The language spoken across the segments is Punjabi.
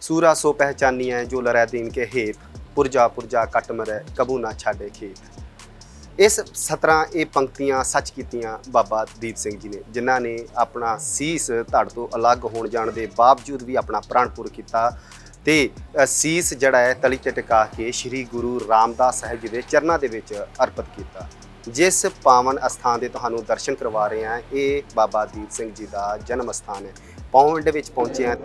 ਸੂਰਾ ਸੋ ਪਹਿਚਾਨੀਐ ਜੋ ਲਰੈ ਦੀਨ ਕੇ ਹੇਪ, ਪੁਰਜਾ ਪੁਰਜਾ ਕਟ ਮਰੈ, ਕਬੂ ਨਾ ਛਾੜੇ ਖੇਤ ਇਸ 17 ਇਹ ਪੰਕਤੀਆਂ ਸੱਚ ਕੀਤੀਆਂ ਬਾਬਾ ਦੀਪ ਸਿੰਘ ਜੀ ਨੇ, ਜਿਨ੍ਹਾਂ ਨੇ ਆਪਣਾ ਸੀਸ ਧੜ ਤੋਂ ਅਲੱਗ ਹੋਣ ਜਾਣ ਦੇ ਬਾਵਜੂਦ ਵੀ ਆਪਣਾ ਪ੍ਰਾਣਪੁਰ ਕੀਤਾ। ਤੇ ਸੀਸ ਜਿਹੜਾ ਹੈ ਤਲੀ ਤੇ ਟਿਕਾ ਕੇ ਸ੍ਰੀ ਗੁਰੂ ਰਾਮਦਾਸ ਸਾਹਿਬ ਜੀ ਦੇ ਚਰਨਾਂ ਦੇ ਵਿੱਚ ਅਰਪਿਤ ਕੀਤਾ। ਜਿਸ ਪਾਵਨ ਅਸਥਾਨ ਦੇ ਤੁਹਾਨੂੰ ਦਰਸ਼ਨ ਕਰਵਾ ਰਹੇ ਹਾਂ, ਇਹ ਬਾਬਾ ਦੀਪ ਸਿੰਘ ਜੀ ਦਾ ਜਨਮ ਅਸਥਾਨ ਹੈ। ਪੌਂਡ ਵਿੱਚ ਪਹੁੰਚੇ ਹਾਂ।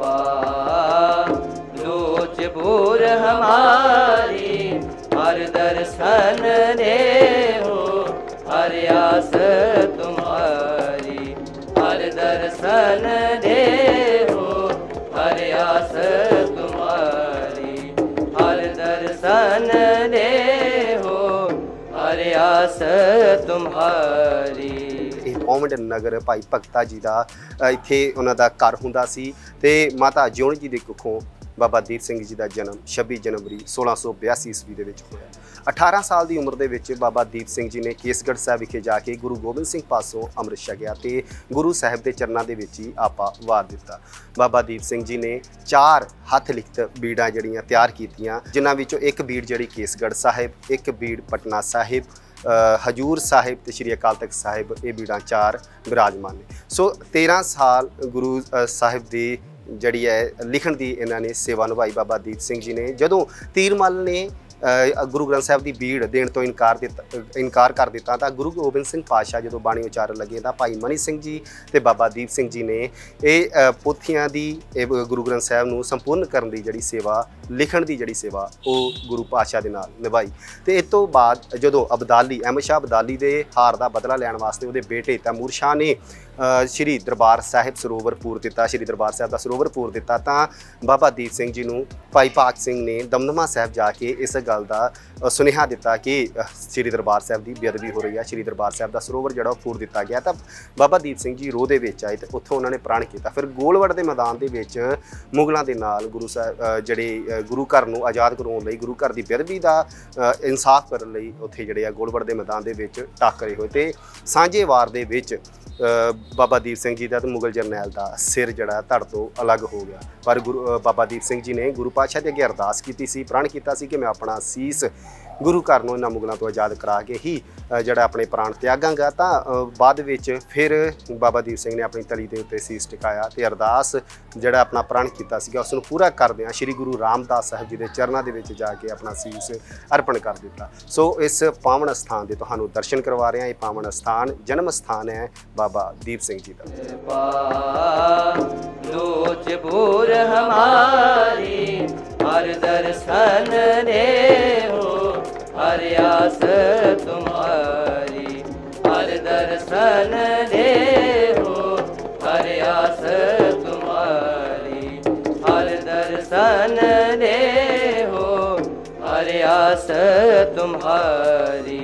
ਲੋਚ ਭੂਰ ਹਮਾਰੀ, ਹਰ ਦਰਸ਼ਨ ਨੇ ਹੋ ਹਰ ਆਸ ਤੁਮਾਰੀ। ਹਰ ਦਰਸ਼ਨ ਨੇ ਹੋ ਹਰ ਆਸ ਤੁਮਾਰੀ, ਹਰ ਦਰਸ਼ਨ ਰਿਆਸ ਤੁਮਹਾਰੀ ਇਹ ਪੌਮਡ ਨਗਰ ਭਾਈ ਭਗਤਾ ਜੀ ਦਾ ਇੱਥੇ ਉਹਨਾਂ ਦਾ ਘਰ ਹੁੰਦਾ ਸੀ ਤੇ ਮਾਤਾ ਜਿਉਣ ਜੀ ਦੇ ਕੁੱਖੋਂ ਬਾਬਾ ਦੀਪ ਸਿੰਘ ਜੀ ਦਾ ਜਨਮ 26 ਜਨਵਰੀ 1682 ਈਸਵੀ ਦੇ ਵਿੱਚ ਹੋਇਆ। 18 ਸਾਲ ਦੀ ਉਮਰ ਦੇ ਵਿੱਚ ਬਾਬਾ ਦੀਪ ਸਿੰਘ ਜੀ ਨੇ ਕੇਸਗੜ੍ਹ ਸਾਹਿਬ ਵਿਖੇ ਜਾ ਕੇ ਗੁਰੂ ਗੋਬਿੰਦ ਸਿੰਘ ਪਾਸੋਂ ਅੰਮ੍ਰਿਤ ਛਕਿਆ ਤੇ ਗੁਰੂ ਸਾਹਿਬ ਦੇ ਚਰਨਾਂ ਦੇ ਵਿੱਚ ਹੀ ਆਪਾ ਵਾਰ ਦਿੱਤਾ। ਬਾਬਾ ਦੀਪ ਸਿੰਘ ਜੀ ਨੇ ਚਾਰ ਹੱਥ ਲਿਖਤ ਬੀੜਾਂ ਜਿਹੜੀਆਂ ਤਿਆਰ ਕੀਤੀਆਂ, ਜਿਨ੍ਹਾਂ ਵਿੱਚੋਂ ਇੱਕ ਬੀੜ ਜਿਹੜੀ ਕੇਸਗੜ੍ਹ ਸਾਹਿਬ, ਇੱਕ ਬੀੜ ਪਟਨਾ ਸਾਹਿਬ ਹਜੂਰ ਸਾਹਿਬ ਤੇ ਸ਼੍ਰੀ ਅਕਾਲ ਤਖਤ ਸਾਹਿਬ, ਇਹ ਬੀੜਾਂ ਚਾਰ ਵਿਰਾਜਮਾਨ ਨੇ। ਸੋ 13 ਸਾਲ ਗੁਰੂ ਸਾਹਿਬ ਦੀ ਜਿਹੜੀ ਹੈ ਲਿਖਣ ਦੀ ਇਹਨਾਂ ਨੇ ਸੇਵਾ ਨਿਭਾਈ ਬਾਬਾ ਦੀਪ ਸਿੰਘ ਜੀ ਨੇ। ਜਦੋਂ ਤੀਰਮਲ ਨੇ ਗੁਰੂ ਗ੍ਰੰਥ ਸਾਹਿਬ ਦੀ ਬੀੜ ਦੇਣ ਤੋਂ ਇਨਕਾਰ ਦਿੱਤਾ ਇਨਕਾਰ ਕਰ ਦਿੱਤਾ ਤਾਂ ਗੁਰੂ ਗੋਬਿੰਦ ਸਿੰਘ ਪਾਤਸ਼ਾਹ ਜਦੋਂ ਬਾਣੀ ਉਚਾਰਨ ਲੱਗੇ ਤਾਂ ਭਾਈ ਮਨੀ ਸਿੰਘ ਜੀ ਤੇ ਬਾਬਾ ਦੀਪ ਸਿੰਘ ਜੀ ਨੇ ਇਹ ਪੋਥੀਆਂ ਦੀ, ਇਹ ਗੁਰੂ ਗ੍ਰੰਥ ਸਾਹਿਬ ਨੂੰ ਸੰਪੂਰਨ ਕਰਨ ਦੀ ਜਿਹੜੀ ਸੇਵਾ, ਲਿਖਣ ਦੀ ਜਿਹੜੀ ਸੇਵਾ ਉਹ ਗੁਰੂ ਪਾਤਸ਼ਾਹ ਦੇ ਨਾਲ ਨਿਭਾਈ। ਤੇ ਇਸ ਤੋਂ ਬਾਅਦ ਜਦੋਂ ਅਬਦਾਲੀ, ਅਹਿਮਦ ਸ਼ਾਹ ਅਬਦਾਲੀ ਦੇ ਹਾਰ ਦਾ ਬਦਲਾ ਲੈਣ ਵਾਸਤੇ ਉਹਦੇ ਬੇਟੇ ਤੈਮੂਰ ਸ਼ਾਹ ਨੇ ਸ਼੍ਰੀ ਦਰਬਾਰ ਸਾਹਿਬ ਸਰੋਵਰਪੂਰ ਦਿੱਤਾ, ਸ਼੍ਰੀ ਦਰਬਾਰ ਸਾਹਿਬ ਦਾ ਸਰੋਵਰਪੂਰ ਦਿੱਤਾ ਤਾਂ ਬਾਬਾ ਦੀਪ ਸਿੰਘ ਜੀ ਨੂੰ ਭਾਈ ਭਾਗ ਸਿੰਘ ਨੇ ਦਮਦਮਾ ਸਾਹਿਬ ਜਾ ਕੇ ਇਸ ਗੱਲ ਦਾ ਸੁਨੇਹਾ ਦਿੱਤਾ ਕਿ ਸ਼੍ਰੀ ਦਰਬਾਰ ਸਾਹਿਬ ਦੀ ਬੇਅਦਬੀ ਹੋ ਰਹੀ ਹੈ। ਸ਼੍ਰੀ ਦਰਬਾਰ ਸਾਹਿਬ ਦਾ ਸਰੋਵਰ ਜਿਹੜਾ ਉਹ ਪੂਰ ਦਿੱਤਾ ਗਿਆ ਤਾਂ ਬਾਬਾ ਦੀਪ ਸਿੰਘ ਜੀ ਰੋਹ ਦੇ ਵਿੱਚ ਆਏ ਤੇ ਉੱਥੋਂ ਉਹਨਾਂ ਨੇ ਪ੍ਰਾਣ ਕੀਤਾ। ਫਿਰ ਗੋਲਵੜ ਦੇ ਮੈਦਾਨ ਦੇ ਵਿੱਚ ਮੁਗਲਾਂ ਦੇ ਨਾਲ ਗੁਰੂ ਸਾਹਿਬ ਜਿਹੜੇ ਗੁਰੂ ਘਰ ਨੂੰ ਆਜ਼ਾਦ ਕਰਵਾਉਣ ਲਈ, ਗੁਰੂ ਘਰ ਦੀ ਬੇਅਦਬੀ ਦਾ ਇਨਸਾਫ ਕਰਨ ਲਈ ਉੱਥੇ ਜਿਹੜੇ ਆ ਗੋਲਵੜ ਦੇ ਮੈਦਾਨ ਦੇ ਵਿੱਚ ਟਾਕਰੇ ਹੋਏ ਤੇ ਸਾਂਝੇ ਵਾਰ ਦੇ ਵਿੱਚ ਬਾਬਾ ਦੀਪ ਸਿੰਘ ਜੀ ਦਾ ਤੇ ਮੁਗਲ ਜਰਨੈਲ ਦਾ ਸਿਰ ਜਿਹੜਾ ਧੜ ਤੋਂ ਅਲੱਗ ਹੋ ਗਿਆ। ਪਰ ਗੁਰੂ ਬਾਬਾ ਦੀਪ ਸਿੰਘ ਜੀ ਨੇ ਗੁਰੂ ਪਾਤਸ਼ਾਹ ਦੇ ਅੱਗੇ ਅਰਦਾਸ ਕੀਤੀ ਸੀ, ਪ੍ਰਣ ਕੀਤਾ ਸੀ ਕਿ ਮੈਂ ਆਪਣਾ ਸੀਸ ਗੁਰੂ ਘਰ ਨੂੰ ਇਹਨਾਂ ਮੁਗਲਾਂ ਤੋਂ ਆਜ਼ਾਦ ਕਰਾ ਕੇ ਹੀ ਜਿਹੜਾ ਆਪਣੇ ਪ੍ਰਾਣ ਤਿਆਗਾਂਗਾ। ਤਾਂ ਬਾਅਦ ਵਿੱਚ ਫਿਰ ਬਾਬਾ ਦੀਪ ਸਿੰਘ ਨੇ ਆਪਣੀ ਤਲੀ ਦੇ ਉੱਤੇ ਸੀਸ ਟਿਕਾਇਆ ਤੇ ਅਰਦਾਸ ਜਿਹੜਾ ਆਪਣਾ ਪ੍ਰਣ ਕੀਤਾ ਸੀਗਾ ਉਸ ਨੂੰ ਪੂਰਾ ਕਰਦਿਆਂ ਸ੍ਰੀ ਗੁਰੂ ਰਾਮਦਾਸ ਸਾਹਿਬ ਜੀ ਦੇ ਚਰਨਾਂ ਦੇ ਵਿੱਚ ਜਾ ਕੇ ਆਪਣਾ ਸੀਸ ਅਰਪਣ ਕਰ ਦਿੱਤਾ। ਸੋ, ਇਸ ਪਾਵਨ ਸਥਾਨ ਦੇ ਤੁਹਾਨੂੰ ਦਰਸ਼ਨ ਕਰਵਾ ਰਹੇ ਹਾਂ ਇਹ ਪਾਵਨ ਸਥਾਨ ਜਨਮ ਸਥਾਨ ਹੈ ਬਾਬਾ ਦੀਪ ਸਿੰਘ ਜੀ ਦਾ। हर आस तुम्हारी हर दर्शन दे हो हर आस तुम्हारी हर दर्शन दे हो हर आस तुम्हारी